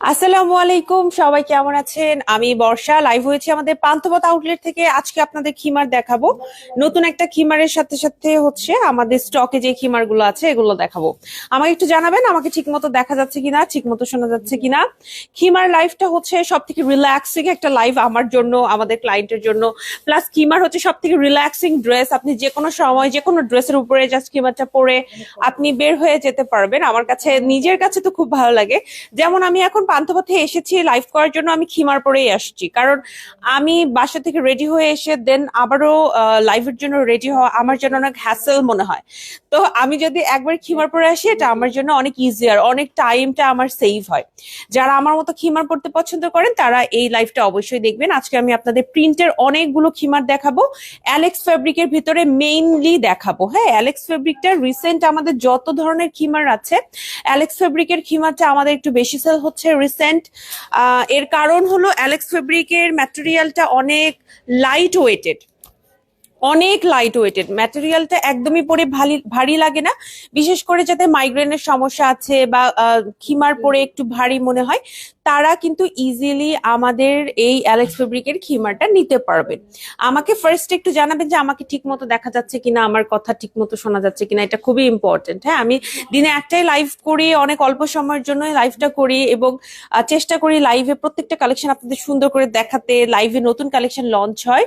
আসসালামু আলাইকুম, সবাই কেমন আছেন? আমি বর্ষা লাইভ হয়েছি আমাদের পান্থপথ আউটলেট থেকে। আজকে আপনাদের খিমার দেখাবো। নতুন একটা খিমারের সাথে সাথে হচ্ছে আমাদের স্টকে যে খিমারগুলো আছে, এগুলো দেখাবো। আমাকে একটু জানাবেন, আমাকে ঠিক মতো দেখা যাচ্ছে কিনা ঠিক মতো শোনা যাচ্ছে কিনা? খিমার লাইভটা হচ্ছে সব থেকে রিল্যাক্সিং একটা লাইভ আমার জন্য, আমাদের ক্লায়েন্টের জন্য। প্লাস খিমার হচ্ছে সব থেকে রিল্যাক্সিং ড্রেস আপনি যে কোনো সময়, যে কোনো ড্রেসের উপরে জাস্ট খিমারটা পরে আপনি বের হয়ে যেতে পারবেন। আমার কাছে, নিজের কাছে তো খুব ভালো লাগে। যেমন আমি এখন পান্থপথে এসেছি লাইভ করার জন্য আমি খিমার পরেই আসছি। কারণ আমি বাসা থেকে রেডি হয়ে এসে দেন আবারও লাইভের জন্য রেডি হওয়া আমার জন্য অনেক হ্যাসেল মনে হয়। তো আমি যদি একবার খিমার পরে আসি, এটা আমার জন্য অনেক ইজিয়ার অনেক টাইমটা আমার সেভ হয়। যারা আমার মতো খিমার পড়তে পছন্দ করেন, তারা এই লাইভটা অবশ্যই দেখবেন। আজকে আমি আপনাদের প্রিন্টের অনেকগুলো খিমার দেখাবো। অ্যালেক্স ফেব্রিকের ভিতরে মেইনলি দেখাবো। হ্যাঁ অ্যালেক্স ফেব্রিকটা রিসেন্ট আমাদের যত ধরনের খিমার আছে অ্যালেক্স ফেব্রিকের খিমারটা আমাদের একটু বেশি সেল হচ্ছে। রিসেন্ট এর কারণ হলো অ্যালেক্স ফেব্রিকের ম্যাটেরিয়ালটা অনেক লাইট ওয়েটেড অনেক লাইট ওয়েটেড ম্যাটেরিয়ালটা একদমই পরে ভারী ভারী লাগে না। বিশেষ করে যাতে মাইগ্রেনের সমস্যা আছে বা খিমার পরে একটু ভারী মনে হয়, তারা কিন্তু ইজিলি আমাদের এই অ্যালেক্স ফেব্রিকের খিমারটা নিতে পারবেন আমাকে ফার্স্ট একটু জানাবেন যে আমাকে ঠিক মতো দেখা যাচ্ছে কিনা, আমার কথা ঠিক মতো শোনা যাচ্ছে কিনা, এটা খুবই ইম্পর্টেন্ট হ্যাঁ আমি দিনে একটাই লাইভ করি, অনেক অল্প সময়ের জন্য লাইভটা করি এবং চেষ্টা করি লাইভে প্রত্যেকটা কালেকশন আপনাদের সুন্দর করে দেখাতে। লাইভে নতুন কালেকশন লঞ্চ হয়।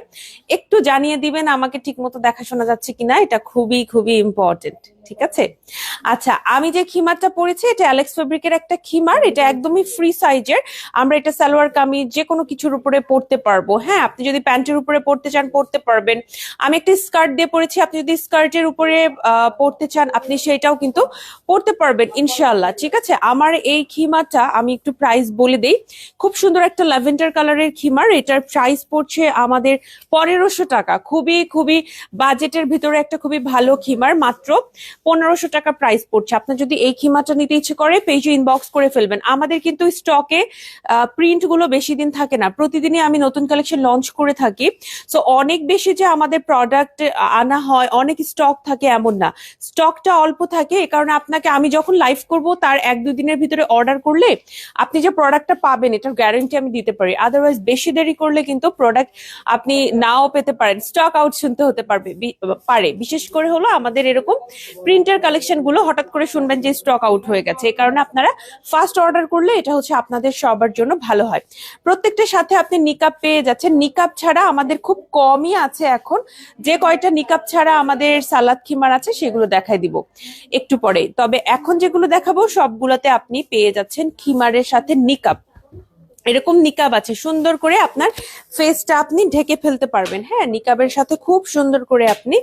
একটু জানিয়ে দিবেন আমাকে ঠিক মতো দেখাশোনা যাচ্ছে কিনা এটা খুবই খুবই ইম্পর্টেন্ট ঠিক আছে? আচ্ছা আমি যে খিমারটা পরেছি, এটা অ্যালেক্স ফেব্রিকের একটা খিমার, এটা একদমই ফ্রি সাইজের আমরা এটা সালোয়ার কামিজ যে কোনো কিছুর উপরে পরতে পারব। হ্যাঁ আপনি যদি প্যান্টের উপরে পরতে চান, পরতে পারবেন। আমি একটা স্কার্ট দিয়ে পরেছি, আপনি যদি স্কার্টের উপরে পরতে চান, আপনি সেটাও কিন্তু পরতে পারবেন ইনশাল্লাহ ঠিক আছে? আমার এই খিমারটা আমি একটু প্রাইস বলে দেই। খুব সুন্দর একটা ল্যাভেন্ডার কালারের খিমার, এটার প্রাইস পড়ছে আমাদের পনেরোশো টাকা। খুবই খুবই বাজেটের ভিতরে একটা খুবই ভালো খিমার, মাত্র পনেরোশো টাকা প্রাইস পড়ছে। আপনার যদি এই খিমাটা নিতে ইচ্ছে করে পেজে ইনবক্স করে ফেলবেন। আমাদের কিন্তু স্টকে প্রিন্টগুলো বেশি দিন থাকে না। প্রতিদিনই আমি নতুন কালেকশন লঞ্চ করে থাকি। সো অনেক বেশি যে আমাদের প্রোডাক্ট আনা হয়, অনেক স্টক থাকে এমন না। স্টকটা অল্প থাকে, এ কারণে আপনাকে আমি যখন লাইভ করব, তার এক দুই দিনের ভিতরে অর্ডার করলে আপনি যে প্রোডাক্টটা পাবেন, এটার গ্যারান্টি আমি দিতে পারি। আদারওয়াইজ বেশি দেরি করলে কিন্তু প্রোডাক্ট আপনি নাও পেতে পারেন। স্টক আউট শুনতে হতে পারবে পারে। বিশেষ করে হলো আমাদের এরকম প্রিন্টার কালেকশনগুলো হঠাৎ করে শুনবেন যে স্টক আউট হয়ে গেছে। এই কারণে আপনারা ফার্স্ট অর্ডার করলে এটা হচ্ছে আপনাদের সবার জন্য ভালো হয়। প্রত্যেকটার সাথে আপনি নিকাপ পেয়ে যাচ্ছেন। নিকাপ ছাড়া আমাদের খুব কমই আছে এখন। যে কয়টা নিকাপ ছাড়া আমাদের সালাদ খিমার আছে সেগুলো দেখাই দিব একটু পরে তবে এখন যেগুলো দেখাবো সবগুলোতে আপনি পেয়ে যাচ্ছেন খিমারের সাথে নিকাপ এরকম নিকাব আছে, সুন্দর করে আপনার ফেসটা আপনি ঢেকে ফেলতে পারবেন। হ্যাঁ নিকাবের সাথে খুব সুন্দর করে আপনি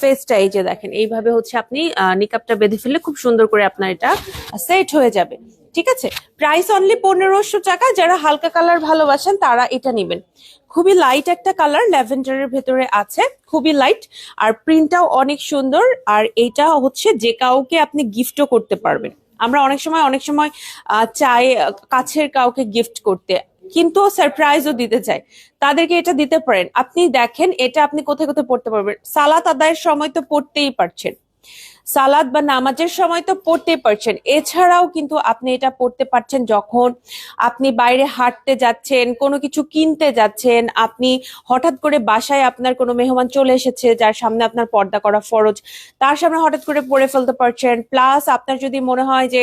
ফেসটা এই যে দেখেন, এইভাবে হচ্ছে আপনি নিকাবটা বেঁধে ফেললে খুব সুন্দর করে আপনার এটা সেট হয়ে যাবে। ঠিক আছে? প্রাইস অনলি পনেরোশো টাকা, যারা হালকা কালার ভালোবাসেন তারা এটা নেবেন। খুবই লাইট একটা কালার ল্যাভেন্ডারের ভেতরে আছে, খুবই লাইট আর প্রিন্টটাও অনেক সুন্দর, আর এটা হচ্ছে যে কাউকে আপনি গিফটও করতে পারবেন। আমরা অনেক সময় অনেক সময় চাই কাছের কাউকে গিফট করতে। কিন্তু সারপ্রাইজও দিতে চাই। তাদেরকে এটা দিতে পারেন। আপনি দেখেন, এটা আপনি কোথায় কোথায় পড়তে পারবেন। সালাত আদায়ের সময় তো পড়তেই পারছেন। সালাদ বা নামাজের সময় তো পড়তেই পারছেন। এছাড়াও কিন্তু আপনি এটা পড়তে পারছেন যখন আপনি বাইরে হাঁটতে যাচ্ছেন, কোনো কিছু কিনতে যাচ্ছেন, আপনি হঠাৎ করে বাসায় আপনার কোনো মেহমান চলে এসেছে যার সামনে আপনার পর্দা করা ফরজ, তার সামনে হঠাৎ করে পরে ফেলতে পারছেন। প্লাস আপনার যদি মনে হয় যে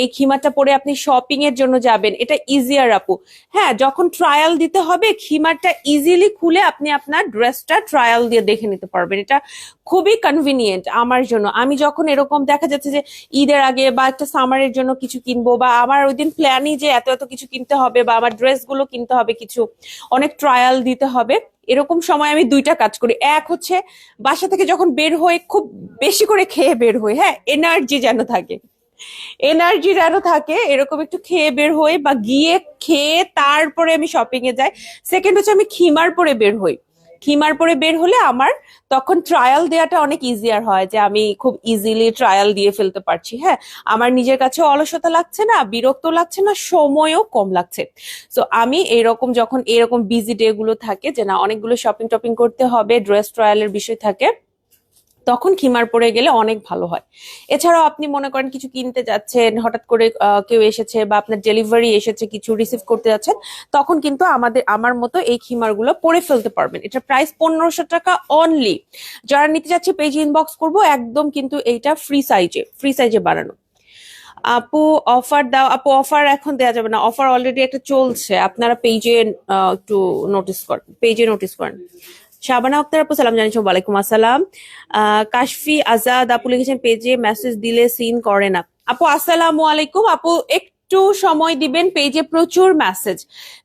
এই খিমাটা পরে আপনি শপিং এর জন্য যাবেন, এটা ইজিয়ার আপু। হ্যাঁ যখন ট্রায়াল দিতে হবে খিমারটা ইজিলি খুলে আপনি আপনার ড্রেসটা ট্রায়াল দিয়ে দেখে নিতে পারবেন। এটা খুবই কনভিনিয়েন্ট আমার জন্য। আমি যখন এরকম দেখা যাচ্ছে যে ঈদের আগে বা একটা সামারের জন্য কিছু কিনবো বা আমার ওই দিন প্ল্যানই যে এত এত কিছু কিনতে হবে বা আমার ড্রেসগুলো কিনতে হবে কিছু, অনেক ট্রায়াল দিতে হবে, এরকম সময় আমি দুইটা কাজ করি। এক হচ্ছে বাসা থেকে যখন বের হয়ে খুব বেশি করে খেয়ে বের হই হ্যাঁ? এনার্জি যেন থাকে। এনার্জি যেন থাকে, এরকম একটু খেয়ে বের হই বা গিয়ে খেয়ে তারপরে আমি শপিং এ যাই। সেকেন্ড হচ্ছে আমি খিমার পরে বের হই। খিমার পরে বের হলে আমার তখন ট্রায়াল দেওয়াটা অনেক ইজিয়ার হয় যে আমি খুব ইজিলি ট্রায়াল দিয়ে ফেলতে পারছি। হ্যাঁ আমার নিজের কাছে অলসতা লাগছে না বিরক্ত লাগছে না, সময়ও কম লাগছে। তো আমি এরকম যখন এরকম বিজি ডে গুলো থাকে যে না, অনেকগুলো শপিং টপিং করতে হবে ড্রেস ট্রায়ালের বিষয় থাকে তখন খিমার পরে গেলে অনেক ভালো হয়। এছাড়াও আপনি মনে করেন কিছু কিনতে যাচ্ছেন, হঠাৎ করে কেউ এসেছে বা আপনার ডেলিভারি এসেছে, কিছু রিসিভ করতে যাচ্ছেন, তখন কিন্তু আমাদের, আমার মতো এই খিমারগুলো পরে ফেলতে পারবেন। এটা প্রাইস পনেরোশো টাকা অনলি যারা নিতে যাচ্ছে পেজ ইনবক্স করব, একদম কিন্তু এইটা ফ্রি সাইজে ফ্রি সাইজে বানানো। আপু অফার দাও, আপু অফার এখন দেওয়া যাবে না। অফার অলরেডি একটা চলছে। আপনারা পেজে একটু নোটিস করেন পেজে নোটিস করেন। শাবানা আক্তার আপু, সালাম জানিয়েছি, ওয়ালাইকুম আসসালাম। কাশফি আজাদ আপু লিখেছেন, পেজে মেসেজ দিলে সিন করে না। আপু, আসসালামু আলাইকুম। আপু, একটু সময় দিবেন, পেজে প্রচুর মেসেজ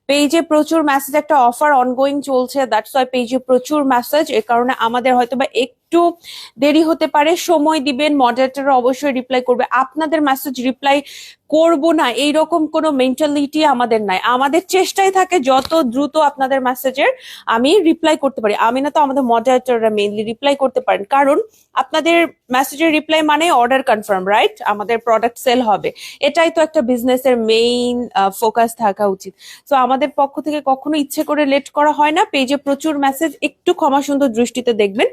পেজে প্রচুর মেসেজ একটা অফার অনগোয়িং চলছে দ্যাটস ওয়াই পেজে প্রচুর মেসেজ এ কারণে আমাদের হয়তো বা একটু দেরি হতে পারে, সময় দিবেন মডারেটর অবশ্যই রিপ্লাই করবে। আপনাদের মেসেজ রিপ্লাই করব না, এইরকম কোনো মেন্টালিটি আমাদের নাই। আমাদের চেষ্টাই থাকে যত দ্রুত আপনাদের মেসেজের আমি রিপ্লাই করতে পারি। আমি না তো আমাদের মডারেটররা মেইনলি রিপ্লাই করতে পারেন। কারণ আপনাদের মেসেজের রিপ্লাই মানে অর্ডার কনফার্ম রাইট আমাদের প্রোডাক্ট সেল হবে। এটাই তো একটা বিজনেসের মেইন ফোকাস থাকা উচিত। তো আমাদের পক্ষ থেকে কখনো ইচ্ছে করে লেট করা হয় না। পেজে প্রচুর মেসেজ একটু ক্ষমা সুন্দর দৃষ্টিতে দেখবেন।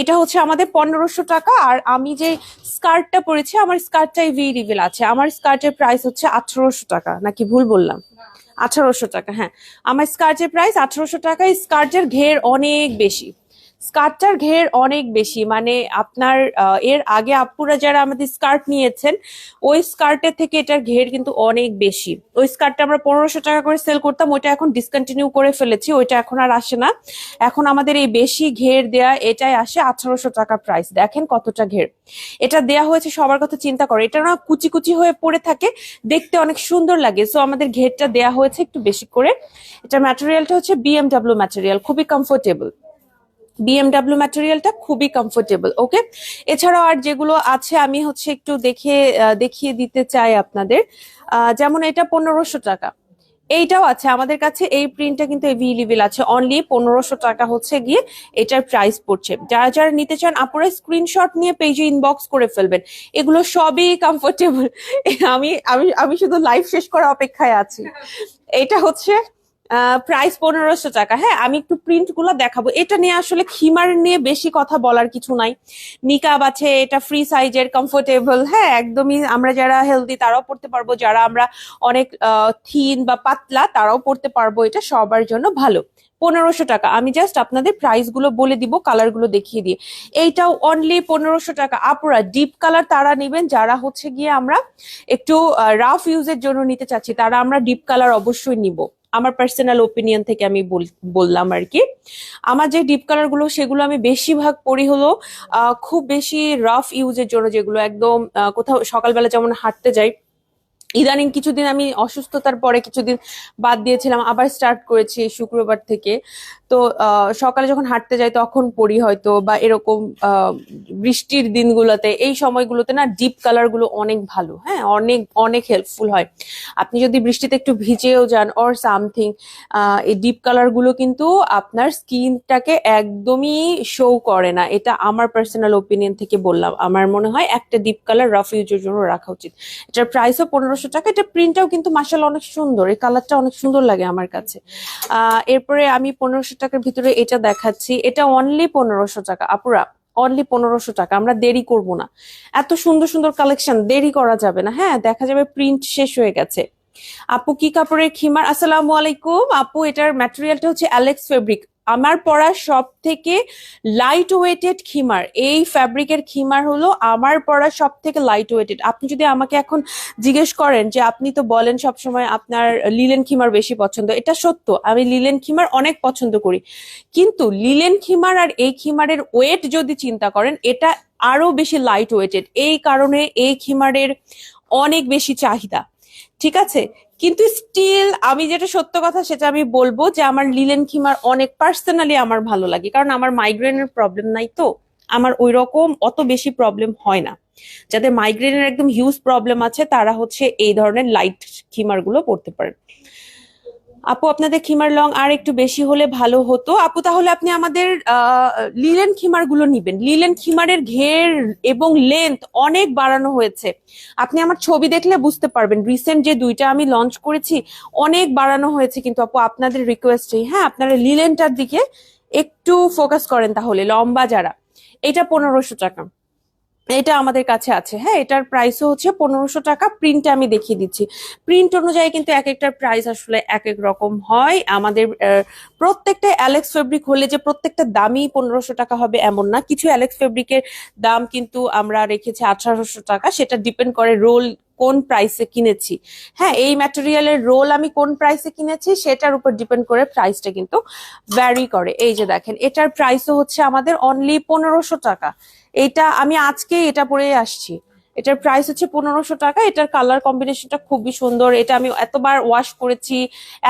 এটা হচ্ছে আমাদের পনেরোশো টাকা। আর আমি যে স্কার্টটা পরেছি, আমার স্কার্টটাই ভি রিভিল আছে। আমার স্কার্টের প্রাইস হচ্ছে আঠারোশো টাকা। নাকি ভুল বললাম? আঠারোশো টাকা হ্যাঁ। আমার স্কার্টের প্রাইস আঠারোশো টাকা স্কার্টের ঘের অনেক বেশি। স্কার্টটার ঘের অনেক বেশি। মানে আপনার এর আগে আপুরা যারা আমাদের স্কার্ট নিয়েছেন, ওই স্কার্টের থেকে এটার ঘের কিন্তু অনেক বেশি। ওই স্কার্টটা আমরা পনেরোশো টাকা করে সেল করতাম, ওইটা এখন ডিসকন্টিনিউ করে ফেলেছি, ওইটা এখন আর আসে না। এখন আমাদের এই বেশি ঘের দেয়া, এটাই আসে আঠারোশো টাকা প্রাইস দেখেন কতটা ঘের। এটা দেয়া হয়েছে, সবার কথা চিন্তা করে। এটা না কুচি কুচি হয়ে পড়ে থাকে, দেখতে অনেক সুন্দর লাগে। সো আমাদের ঘেরটা দেয়া হয়েছে একটু বেশি করে। এটা ম্যাটেরিয়ালটা হচ্ছে বিএমডাব্লিউ ম্যাটেরিয়াল খুবই কমফোর্টেবল বিএমডাব্লিউ ম্যাটেরিয়ালটা খুবই কমফোর্টেবল ওকে এছাড়াও আর যেগুলো আছে, আমি হচ্ছে একটু দেখে দেখিয়ে দিতে চাই আপনাদের। যেমন এটা পনেরোশো টাকা। এইটাও আছে, আমাদের কাছে এই প্রিন্টটা কিন্তু এভেলেবেল আছে। অনলি পনেরোশো টাকা হচ্ছে গিয়ে এটার প্রাইস পড়ছে। যারা যারা নিতে চান, আপনারা স্ক্রিনশট নিয়ে পেজে ইনবক্স করে ফেলবেন। এগুলো সবই কমফোর্টেবল আমি আমি আমি শুধু লাইভ শেষ করার অপেক্ষায় আছি। এটা হচ্ছে প্রাইস পনেরোশো টাকা। হ্যাঁ আমি একটু প্রিন্টগুলো দেখাবো। এটা নিয়ে আসলে খিমার নিয়ে বেশি কথা বলার কিছু নাই। নিকাব আছে, এটা ফ্রি সাইজের কমফোর্টেবল হ্যাঁ একদমই আমরা যারা হেলদি তারাও পড়তে পারব। যারা আমরা অনেক থিন বা পাতলা, তারাও পড়তে পারব। এটা সবার জন্য ভালো। পনেরোশো টাকা। আমি জাস্ট আপনাদের প্রাইসগুলো বলে দিব কালারগুলো দেখিয়ে দিয়ে। এইটাও অনলি পনেরোশো টাকা। আপুরা ডিপ কালার তারা নেবেন। যারা হচ্ছে গিয়ে আমরা একটু রাফ ইউজের জন্য নিতে চাচ্ছি, তারা আমরা ডিপ কালার অবশ্যই নিব। আমার পার্সোনাল ওপিনিয়ন থেকে আমি বল- বললাম আর কি। আমার যে ডিপ কালারগুলো, সেগুলো আমি বেশিরভাগ পরি হলো খুব বেশি রাফ ইউজের জন্য যেগুলো একদম কোথাও সকালবেলা যেমন হাঁটতে যাই ইদানিং কিছুদিন আমি অসুস্থতার পরে কিছুদিন বাদ দিয়েছিলাম, আবার স্টার্ট করেছি শুক্রবার থেকে। তো সকালে যখন হাঁটতে যাই তখন পড়ি হয়তো, বা এরকম বৃষ্টির দিনগুলোতে, এই সময়গুলোতে না ডিপ কালারগুলো অনেক ভালো হ্যাঁ অনেক অনেক হেল্পফুল হয়। আপনি যদি বৃষ্টিতে একটু ভিজেও যান অর সামথিং এই ডিপ কালারগুলো কিন্তু আপনার স্কিনটাকে একদমই শো করে না। এটা আমার পার্সোনাল ওপিনিয়ন থেকে বললাম। আমার মনে হয় একটা ডিপ কালার রাফ ইউজের জন্য রাখা উচিত। এটার প্রাইসও পনেরোশো টাকা। এটা প্রিন্টটাও কিন্তু মাসাল অনেক সুন্দর। এই কালারটা অনেক সুন্দর লাগে আমার কাছে। এরপরে আমি পনেরোশো টাকার ভিতরে এটা দেখাচ্ছি। এটা অনলি পনেরোশো টাকা। আপুরা অনলি পনেরোশো টাকা। আমরা দেরি করব না। এত সুন্দর সুন্দর কালেকশন দেরি করা যাবে না। হ্যাঁ দেখা যাবে প্রিন্ট শেষ হয়ে গেছে। আপু কি কাপড়ের খিমার? আসসালামু আলাইকুম। আপু, এটার ম্যাটেরিয়ালটা হচ্ছে অ্যালেক্স ফেব্রিক আমার পরা সব থেকে লাইট ওয়েটেড খিমার, এই ফ্যাব্রিকের খিমার হলো আমার পরা সব থেকে লাইট ওয়েটেড আপনি যদি আমাকে এখন জিজ্ঞেস করেন যে আপনি তো বলেন সব সময় আপনার লিলেন খিমার বেশি পছন্দ, এটা সত্য, আমি লিলেন খিমার অনেক পছন্দ করি। কিন্তু লিলেন খিমার আর এই খিমারের ওয়েট যদি চিন্তা করেন, এটা আরও বেশি লাইট ওয়েটেড এই কারণে এই খিমারের অনেক বেশি চাহিদা। ঠিক আছে? কিন্তু স্টিল আমি যেটা সত্য কথা সেটা আমি বলব যে আমার লিলেন খিমার অনেক পার্সোনালি আমার ভালো লাগে। কারণ আমার মাইগ্রেনের প্রবলেম নাই তো। আমার ওই রকম অত বেশি প্রবলেম হয় না। যাদের মাইগ্রেনের একদম হিউজ প্রবলেম আছে, তারা হচ্ছে এই ধরনের লাইট খিমারগুলো পড়তে পারেন। আপু, আপনাদের খিমার লং আর একটু বেশি হলে ভালো হতো। আপু, তাহলে আপনি আমাদের লিলেন খিমারগুলো নিবেন। লিলেন খিমারের ঘের এবং লেন্থ অনেক বাড়ানো হয়েছে। আপনি আমার ছবি দেখলে বুঝতে পারবেন। রিসেন্ট যে দুইটা আমি লঞ্চ করেছি, অনেক বাড়ানো হয়েছে কিন্তু আপু, আপনাদের রিকোয়েস্টে হ্যাঁ আপনারা লিলেনটার দিকে একটু ফোকাস করেন তাহলে, লম্বা যারা। এটা পনেরোশো টাকা। এটা আমাদের কাছে আছে। হ্যাঁ এটার প্রাইসও হচ্ছে পনেরোশো টাকা। প্রিন্টে আমি দেখিয়ে দিচ্ছি। প্রিন্ট অনুযায়ী কিন্তু এক একটার প্রাইস আসলে এক এক রকম হয়। আমাদের প্রত্যেকটা অ্যালেক্স ফেব্রিক হলে যে প্রত্যেকটা দামই পনেরোশো টাকা হবে এমন না। কিছু অ্যালেক্স ফেব্রিকের দাম কিন্তু আমরা রেখেছি আঠারোশো টাকা। সেটা ডিপেন্ড করে রোল কোন প্রাইসে কিনেছি। হ্যাঁ এই ম্যাটেরিয়ালের রোল আমি কোন প্রাইসে কিনেছি সেটার উপর ডিপেন্ড করে প্রাইসটা কিন্তু ভ্যারি করে। এই যে দেখেন, এটার প্রাইসও হচ্ছে আমাদের অনলি পনেরোশো টাকা। এটা আমি আজকে এটা পরে আসছি। এটার প্রাইস হচ্ছে পনেরোশো টাকা। এটার কালার কম্বিনেশনটা খুবই সুন্দর। এটা আমি এতবার ওয়াশ করেছি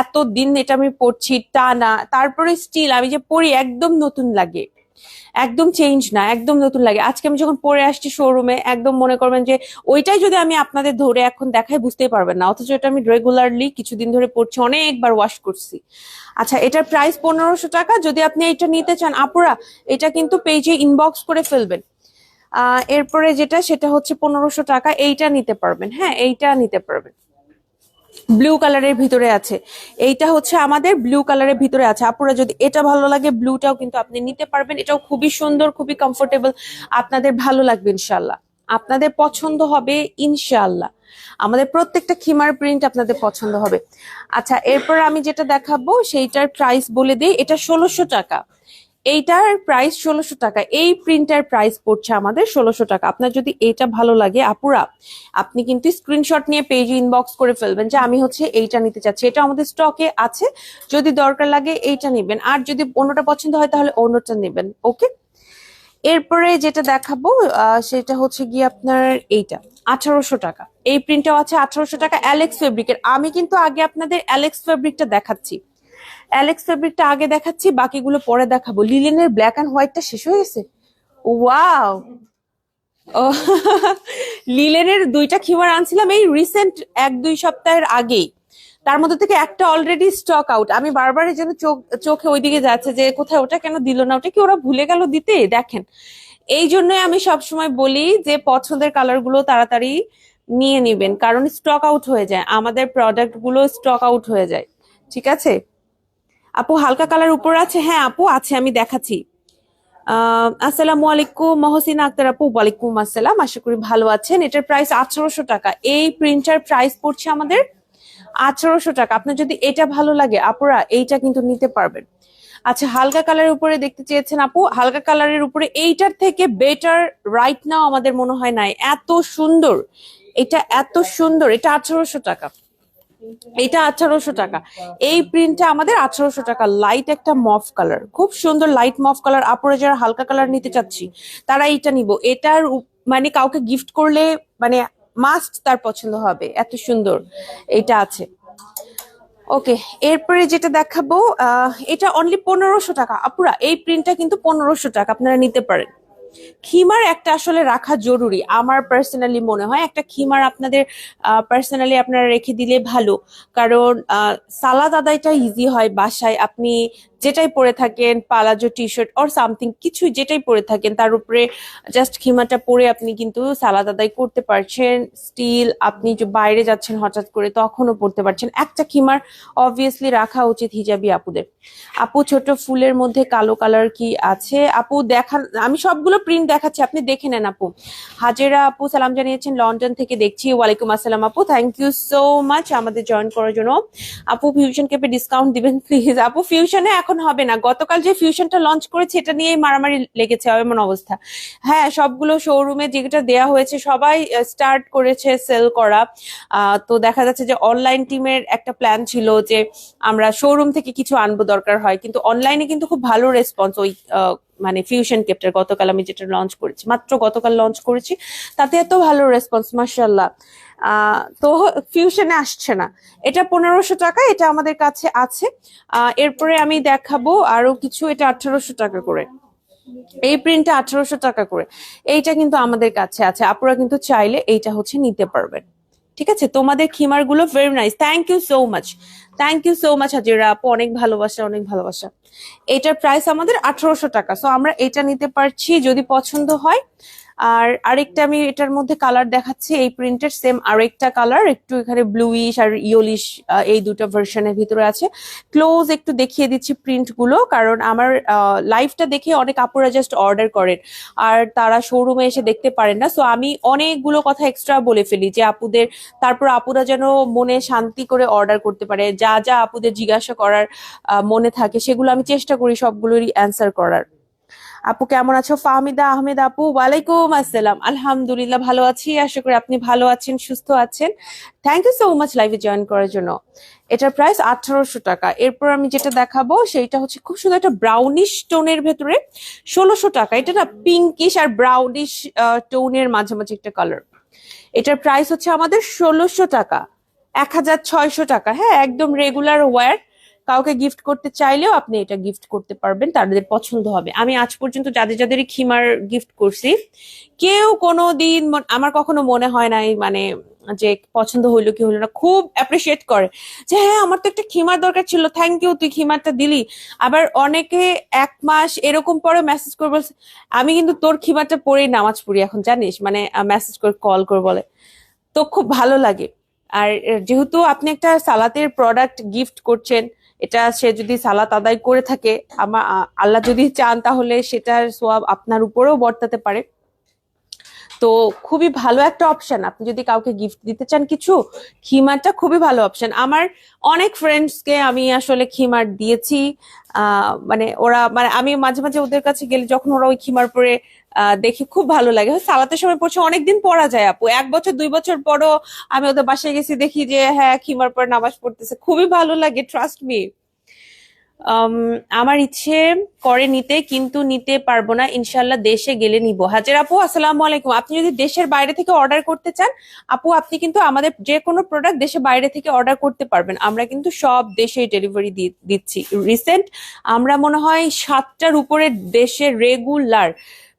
এত দিন এটা আমি পরছি টানা তারপরে স্টিল আমি যে পরি, একদম নতুন লাগে। একদম চেঞ্জ না, একদম নতুন লাগে। আজকে আমি যখন পরে আসছি শোরুমে একদম মনে করবেন যে ওইটাই যদি আমি আপনাদের ধরে এখন দেখাই বুঝতেই পারবেন না। অথচ এটা আমি রেগুলারলি কিছুদিন ধরে পড়ছি অনেকবার ওয়াশ করছি। আচ্ছা এটার প্রাইস পনেরোশো টাকা। যদি আপনি এটা নিতে চান, আপুরা, এটা কিন্তু পেজে ইনবক্স করে ফেলবেন। আহ, এরপরে যেটা, সেটা হচ্ছে পনেরোশো টাকা। এইটা নিতে পারবেন হ্যাঁ এইটা নিতে পারবেন। ব্লু কালারের ভিতরে আছে। এইটা হচ্ছে আমাদের ব্লু কালারের ভিতরে আছে। আপুরা, যদি এটা ভালো লাগে, ব্লুটাও কিন্তু আপনি নিতে পারবেন। এটাও খুবই সুন্দর, খুবই কমফোর্টেবল আপনাদের ভালো লাগবে ইনশাল্লাহ আপনাদের পছন্দ হবে ইনশাল্লাহ আমাদের প্রত্যেকটা খিমার প্রিন্ট আপনাদের পছন্দ হবে। আচ্ছা এরপর আমি যেটা দেখাবো, সেইটার প্রাইস বলে দিই। এটা ষোলোশো টাকা। এইটার প্রাইস ষোলোশো টাকা। এই প্রিন্টার প্রাইস পড়ছে আমাদের ষোলোশো টাকা। আপনার যদি এইটা ভালো লাগে, আপুরা, আপনি কিন্তু স্ক্রিনশট নিয়ে পেজ ইনবক্স করে ফেলবেন যে আমি হচ্ছে এইটা নিতে চাচ্ছি। এটা আমাদের স্টকে আছে। যদি দরকার লাগে এইটা নেবেন। আর যদি অন্যটা পছন্দ হয় তাহলে অন্যটা নেবেন। ওকে এরপরে যেটা দেখাবো সেটা হচ্ছে গিয়ে আপনার এইটা, আঠারোশো টাকা। এই প্রিন্টটাও আছে আঠারোশো টাকা অ্যালেক্স ফেব্রিকের আমি কিন্তু আগে আপনাদের অ্যালেক্স ফেব্রিকটা দেখাচ্ছি। অ্যালেক্স ফেব্রিকটা আগে দেখাচ্ছি, বাকিগুলো পরে দেখাবো। লিলেনের ব্ল্যাক অ্যান্ড হোয়াইটটা শেষ হয়ে গেছে? ওয়াও ও লিলেনের দুইটা খিমার আনছিলাম এই রিসেন্ট এক দুই সপ্তাহের আগেই। তার মধ্যে থেকে একটা অলরেডি স্টক আউট আমি বারবার এই জন্য চোখ, চোখে ওইদিকে যাচ্ছে যে কোথায় ওটা কেন দিল না, ওটা কি ওরা ভুলে গেল দিতে? দেখেন। এই জন্যই আমি সবসময় বলি যে পছন্দের কালারগুলো তাড়াতাড়ি নিয়ে নেবেন, কারণ স্টক আউট হয়ে যায়। আমাদের প্রোডাক্টগুলো স্টক আউট হয়ে যায়। ঠিক আছে? আপু হালকা কালার উপর আছে? হ্যাঁ আপু আছে, আমি দেখাচ্ছি। আসসালামু আলাইকুম, মহসিন আক্তার আপু, ওয়ালাইকুম আসসালাম, আশা করি ভালো আছেন। এটার প্রাইস আঠারোশো টাকা। এই প্রিন্টার প্রাইস পড়ছে আমাদের আঠারোশো টাকা। আপনার যদি এটা ভালো লাগে, আপুরা এইটা কিন্তু নিতে পারবেন। আচ্ছা হালকা কালারের উপরে দেখতে চেয়েছেন আপু। হালকা কালারের উপরে এইটার থেকে বেটার রাইট নাও আমাদের মনে হয় নাই। এত সুন্দর। এটা এত সুন্দর, এটা আঠারোশো টাকা। এটা আঠারোশো টাকা। এই প্রিন্টটা আমাদের আঠারোশো টাকা। লাইট একটা মফ কালার খুব সুন্দর লাইট মফ কালার আপুরে যারা হালকা কালার নিতে চাচ্ছি, তারা এইটা নিব। এটার মানে কাউকে গিফট করলে মানে মাস্ট তার পছন্দ হবে। এত সুন্দর এটা আছে। ওকে, এরপরে যেটা দেখাবো এটা অনলি পনেরোশো টাকা। আপুরা, এই প্রিন্টটা কিন্তু পনেরোশো টাকা। আপনারা নিতে পারেন। খিমার একটা আসলে রাখা জরুরি। আমার পার্সোনালি মনে হয় একটা খিমার আপনাদের পার্সোনালি আপনারা রেখে দিলে ভালো। কারণ সালাদ আদায়টা ইজি হয় বাসায়। আপনি যেটাই পরে থাকেন, palazzo T shirt or something কিছু যেটাই পরে থাকেন, তার উপরে জাস্ট খিমাটা পরে আপনি কিন্তু সালাদ আদায় করতে পারছেন স্টিল আপনি বাইরে যাচ্ছেন হঠাৎ করে তখনও পড়তে পারছেন। একটা খিমার অবভিয়াসলি রাখা উচিত হিজাবি আপুদের। আপু ছোট ফুলের মধ্যে কালো কালার কি আছে? আপু দেখান, আমি সবগুলো প্রিন্ট দেখাচ্ছি, আপনি দেখে নেন আপু। হাজেরা আপু, সালাম জানিয়েছেন, লন্ডন থেকে দেখছি। ওয়ালাইকুম আসসালাম আপু থ্যাংক ইউ সো মাচ আমাদের জয়েন করার জন্য। আপু ফিউশন কেপে ডিসকাউন্ট দিবেন প্লিজ আপু ফিউশনে এখন হবে না। গতকাল যে ফিউশনটা লঞ্চ করেছে, এটা নিয়েই মারামারি লেগেছে, এমন অবস্থা। হ্যাঁ সবগুলো শোরুমে যেটা দেয়া হয়েছে, সবাই স্টার্ট করেছে সেল করা। তো দেখা যাচ্ছে যে অনলাইন টিমের একটা প্ল্যান ছিল যে আমরা শোরুম থেকে কিছু আনব দরকার হয়, কিন্তু অনলাইনে কিন্তু খুব ভালো রেসপন্স ওই মানে ফিউশন কেপটার গতকাল আমি যেটা লঞ্চ করেছি, মাত্র গতকাল লঞ্চ করেছি, তাতে এত ভালো রেসপন্স মার্শাল্লাহ তো ফিউশনে আসছে না। এটা পনেরোশো টাকা, এটা আমাদের কাছে আছে। এরপরে আমি দেখাবো আরও কিছু, এটা আঠারোশো টাকা করে। এই প্রিন্টটা আঠারোশো টাকা করে। এইটা কিন্তু আমাদের কাছে আছে। আপনারা কিন্তু চাইলে এইটা হচ্ছে নিতে পারবেন। ঠিক আছে? তোমাদের খিমারগুলো very nice thank you so much thank you so much Hajira আপু। অনেক ভালোবাসা অনেক ভালোবাসা। এটার প্রাইস আমাদের আঠারোশো টাকা। সো আমরা এটা নিতে পারছি যদি পছন্দ হয়। আর আরেকটা আমি এটার মধ্যে কালার দেখাচ্ছি, এই প্রিন্টের সেম আরেকটা কালার একটু এখানে ব্লুইশ আর ইয়োলিশ এই দুটো ভার্সনের ভিতরে আছে। ক্লোজ একটু দেখিয়ে দিচ্ছি প্রিন্টগুলো, কারণ আমার লাইভটা দেখে অনেক আপুরা জাস্ট অর্ডার করেন। আর তারা শোরুমে এসে দেখতে পারেন না। সো আমি অনেকগুলো কথা এক্সট্রা বলে ফেলি যে আপুদের, তারপর আপুরা যেন মনে শান্তি করে অর্ডার করতে পারে। যা যা আপুদের জিজ্ঞাসা করার মনে থাকে, সেগুলো আমি চেষ্টা করি সবগুলোরই অ্যান্সার করার। আপু, কেমন আছো? ফাহমিদা, আহমেদ আপু, ওয়ালাইকুম আসসালাম। আলহামদুলিল্লাহ ভালো আছি। আশা করি আপনি ভালো আছেন, সুস্থ আছেন। থ্যাংক ইউ সো মাচ লাইভে জয়েন করার জন্য। এটার প্রাইস আঠারোশো টাকা। এরপর আমি যেটা দেখাবো, সেইটা হচ্ছে খুব সুন্দর একটা ব্রাউনিশ টোনের ভেতরে ষোলোশো টাকা। এটা না পিঙ্কিশ আর ব্রাউনিশ টোনের মাঝামাঝি একটা কালার এটার প্রাইস হচ্ছে আমাদের ষোলোশো টাকা। এক হাজার ছয়শো টাকা। হ্যাঁ একদম রেগুলার ওয়্যার কাউকে গিফট করতে চাইলেও আপনি এটা গিফট করতে পারবেন, তাদের পছন্দ হবে। আমি আজ পর্যন্ত যাদের যাদেরই খিমার গিফট করছি, কেউ কোনো দিন আমার কখনো মনে হয় নাই মানে যে পছন্দ হইল কি হইল না, খুব অ্যাপ্রিসিয়েট করে যে হ্যাঁ আমার তো একটা খিমার দরকার ছিল থ্যাংক ইউ তুই খিমারটা দিলি। আবার অনেকে এক মাস এরকম পরে মেসেজ করে বলছে, আমি কিন্তু তোর খিমারটা পরেই নামাজ পড়ি এখন, জানিস? মানে মেসেজ করে কল করে বলে। তো খুব ভালো লাগে। আর যেহেতু আপনি একটা সালাতের প্রোডাক্ট গিফট করছেন এটা সে যদি সালাত আদায় করে থাকে আমার আল্লাহ যদি চান তাহলে সেটার সোয়াব আপনার উপরেও বর্তাতে পারে। তো খুবই ভালো একটা অপশন আপনি যদি কাউকে গিফট দিতে চান কিছু, খিমারটা খুবই ভালো অপশন আমার অনেক ফ্রেন্ডসকে আমি আসলে খিমার দিয়েছি। মানে ওরা মানে আমি মাঝে মাঝে ওদের কাছে গেলে যখন ওরা ওই খিমার পরে দেখি খুব ভালো লাগে। হয়, সালাতের সময় পড়ছে, অনেকদিন পড়া যায় আপু। এক বছর, দুই বছর পরও আমি ওদের বাসায় গেছি, দেখি যে হ্যাঁ খিমার পরে নামাজ পড়তেছে। খুবই ভালো লাগে ট্রাস্ট মি আমার ইচ্ছে করে নিতে, কিন্তু নিতে পারব না। ইনশাল্লাহ দেশে গেলে নিব। হাজার আপু, আসসালামু আলাইকুম। আপনি যদি দেশের বাইরে থেকে অর্ডার করতে চান, আপু, আপনি কিন্তু আমাদের যে কোনো প্রোডাক্ট দেশে বাইরে থেকে অর্ডার করতে পারবেন। আমরা কিন্তু সব দেশে ডেলিভারি দিচ্ছি। রিসেন্ট আমরা মনে হয় সাতটার উপরে দেশের রেগুলার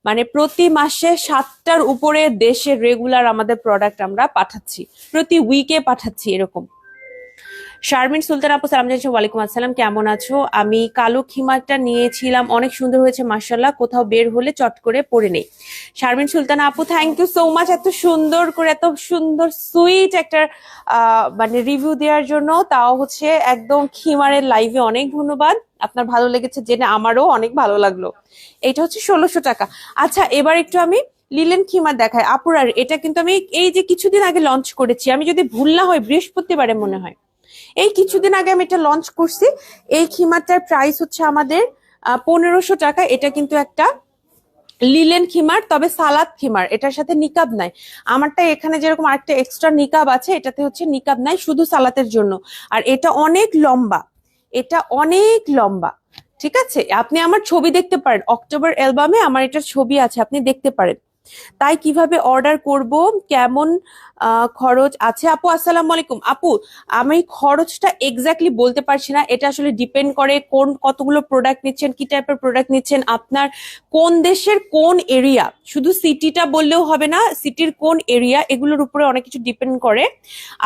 মানে প্রতি মাসে সাতটার উপরে দেশের রেগুলার আমাদের প্রোডাক্ট আমরা পাঠাচ্ছি। প্রতি উইকে পাঠাচ্ছি এরকম। শারমিন সুলতান আপু, সালাম জানাচ্ছি, ওয়ালাইকুম আসসালাম, কেমন আছো? আমি কালো খিমারটা নিয়েছিলাম, অনেক সুন্দর হয়েছে মার্শাল্লাহ কোথাও বের হলে চট করে পরে নেই। শারমিন সুলতান আপু থ্যাংক ইউ সো মাচ এত সুন্দর করে, এত সুন্দর সুইট একটা মানে রিভিউ দেওয়ার জন্য। তাও হচ্ছে একদম খিমারের লাইভে অনেক ধন্যবাদ। আপনার ভালো লেগেছে জেনে আমারও অনেক ভালো লাগল। এটা হচ্ছে ষোলোশো টাকা। আচ্ছা এবার একটু আমি লিলেন খিমার দেখাই। আপুরার, এটা কিন্তু আমি এই যে কিছুদিন আগে লঞ্চ করেছি, আমি যদি ভুল না হয়, বৃহস্পতিবারে মনে হয়। এই কিছুদিন আগে আমি এটা লঞ্চ করছি। এই খিমারটার প্রাইস হচ্ছে আমাদের পনেরোশো টাকা। এটা কিন্তু একটা লিলেন খিমার, তবে সালাদ খিমার। এটার সাথে নিকাব নাই। আমারটা এখানে যেরকম আরেকটা এক্সট্রা নিকাব আছে, এটাতে হচ্ছে নিকাব নাই, শুধু সালাতের জন্য। আর এটা অনেক লম্বা। এটা অনেক লম্বা। ঠিক আছে? আপনি আমার ছবি দেখতে পারেন। অক্টোবর অ্যালবামে আমার এটার ছবি আছে, আপনি দেখতে পারেন। তাই কীভাবে অর্ডার করব? কেমন খরচ আছে? আপু, আসসালামু আলাইকুম। আপু, আমি খরচটা এক্স্যাক্টলি বলতে পারছি না। এটা আসলে ডিপেন্ড করে কোন কতগুলো প্রোডাক্ট নিচ্ছেন, কি টাইপের প্রোডাক্ট নিচ্ছেন, আপনার কোন দেশের কোন এরিয়া শুধু সিটিটা বললেও হবে না সিটির কোন এরিয়া এগুলোর উপরে অনেক কিছু ডিপেন্ড করে।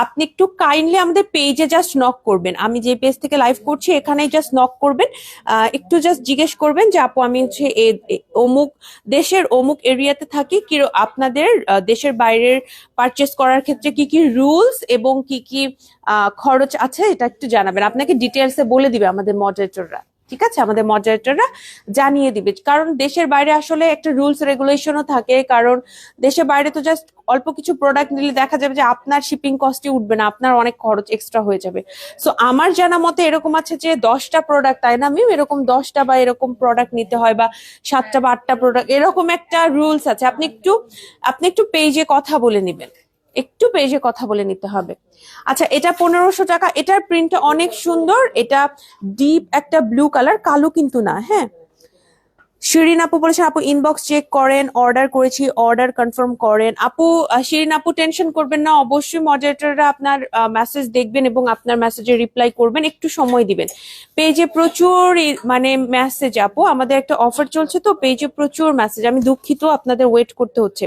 আপনি একটু কাইন্ডলি আমাদের পেজে জাস্ট নক করবেন। আমি যে পেজ থেকে লাইভ করছি, এখানেই জাস্ট নক করবেন। একটু জাস্ট জিজ্ঞেস করবেন যে, আপু, আমি হচ্ছে অমুক দেশের অমুক এরিয়াতে থাকি কি আপনাদের দেশের বাইরের পারচেস করার ক্ষেত্রে কি কি রুলস এবং কি কি খরচ আছে? এটা একটু জানাবেন। আপনাকে ডিটেলসে বলে দিবে আমাদের মডারেটররা ঠিক আছে? আমাদের মডারেটররা জানিয়ে দিবে। কারণ দেশের বাইরে আসলে একটা রুলস রেগুলেশনও থাকে। কারণ দেশের বাইরে তো জাস্ট অল্প কিছু প্রোডাক্ট নিলে দেখা যাবে যে আপনার শিপিং কস্টই উঠবে না, আপনার অনেক খরচ এক্সট্রা হয়ে যাবে। সো আমার জানা মতে এরকম আছে যে দশটা প্রোডাক্ট তাই না মিম এরকম দশটা বা এরকম প্রোডাক্ট নিতে হয় বা সাতটা বা আটটা প্রোডাক্ট এরকম একটা রুলস আছে। আপনি একটু আপনি একটু পেজে কথা বলে নেবেন। একটু পেজে কথা বলে নিতে হবে। আচ্ছা এটা পনেরোশো টাকা, এটার প্রিন্টটা অনেক সুন্দর, এটা ডিপ একটা ব্লু কালার কালো কিন্তু না হ্যাঁ? শিরিন আপু বলেছেন, আপু ইনবক্স চেক করেন অর্ডার করেছি অর্ডার কনফার্ম করেন। আপু শিরিন আপু টেনশন করবেন না। অবশ্যই মডারেটররা আপনার মেসেজ দেখবেন এবং আপনার মেসেজে রিপ্লাই করবেন। একটু সময় দিবেন। পেজে প্রচুর মানে মেসেজ আপু, আমাদের একটা অফার চলছে তো পেজে প্রচুর মেসেজ আমি দুঃখিত, আপনাদের ওয়েট করতে হচ্ছে।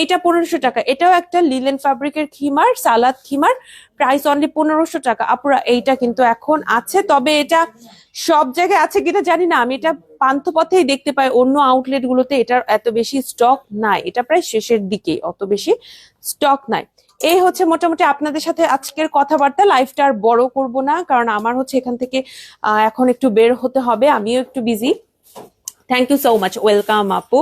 এইটা পনেরোশো টাকা। এটাও একটা লিলেন ফ্যাব্রিকের খিমার সালাদ খিমার। প্রাইস অনলি পনেরোশো টাকা। আপুরা, এইটা কিন্তু এখন আছে, তবে এটা সব জায়গায় আছে কিনা জানি না। আমি এটা পান্থপথেই দেখতে পাই, অন্য আউটলেট গুলোতে এটার এত বেশি স্টক নাই। এটা প্রায় শেষের দিকে অত বেশি স্টক নাই। এই হচ্ছে মোটামুটি আপনাদের সাথে আজকের কথাবার্তা। লাইফটা আর বড় করব না, কারণ আমার হচ্ছে এখান থেকে এখন একটু বের হতে হবে। আমিও একটু busy thank you so much welcome আপু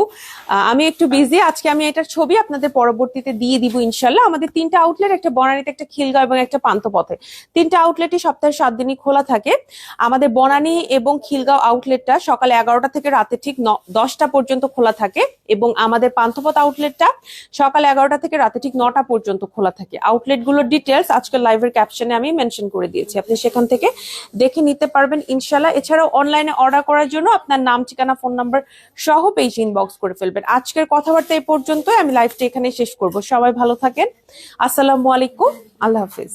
আমি একটু বিজি আজকে আমি এটার ছবি আপনাদের পরবর্তীতে দিয়ে দিব ইনশাল্লাহ আমাদের তিনটা আউটলেট একটা বনানীতে, একটা খিলগাঁও এবং একটা পান্থপথে। তিনটা আউটলেটই সপ্তাহে সাত দিনই খোলা থাকে। আমাদের বনানী এবং খিলগাঁও আউটলেটটা সকালে এগারোটা থেকে রাতে ঠিক দশটা পর্যন্ত খোলা থাকে এবং আমাদের পান্থপথ আউটলেটটা সকাল এগারোটা থেকে রাতে ঠিক নটা পর্যন্ত খোলা থাকে। আউটলেটগুলোর ডিটেলস আজকের লাইভের ক্যাপশনে আমি মেনশন করে দিয়েছি। আপনি সেখান থেকে দেখে নিতে পারবেন ইনশাল্লাহ এছাড়াও অনলাইনে অর্ডার করার জন্য আপনার নাম, ঠিকানা ফোন নাম্বার সহ পেজ ইনবক্স করে ফেলবেন। আজকের কথাবার্তা এই পর্যন্ত আমি লাইভটা এখানে শেষ করব। সবাই ভালো থাকেন। আসসালামু আলাইকুম। আল্লাহ হাফিজ।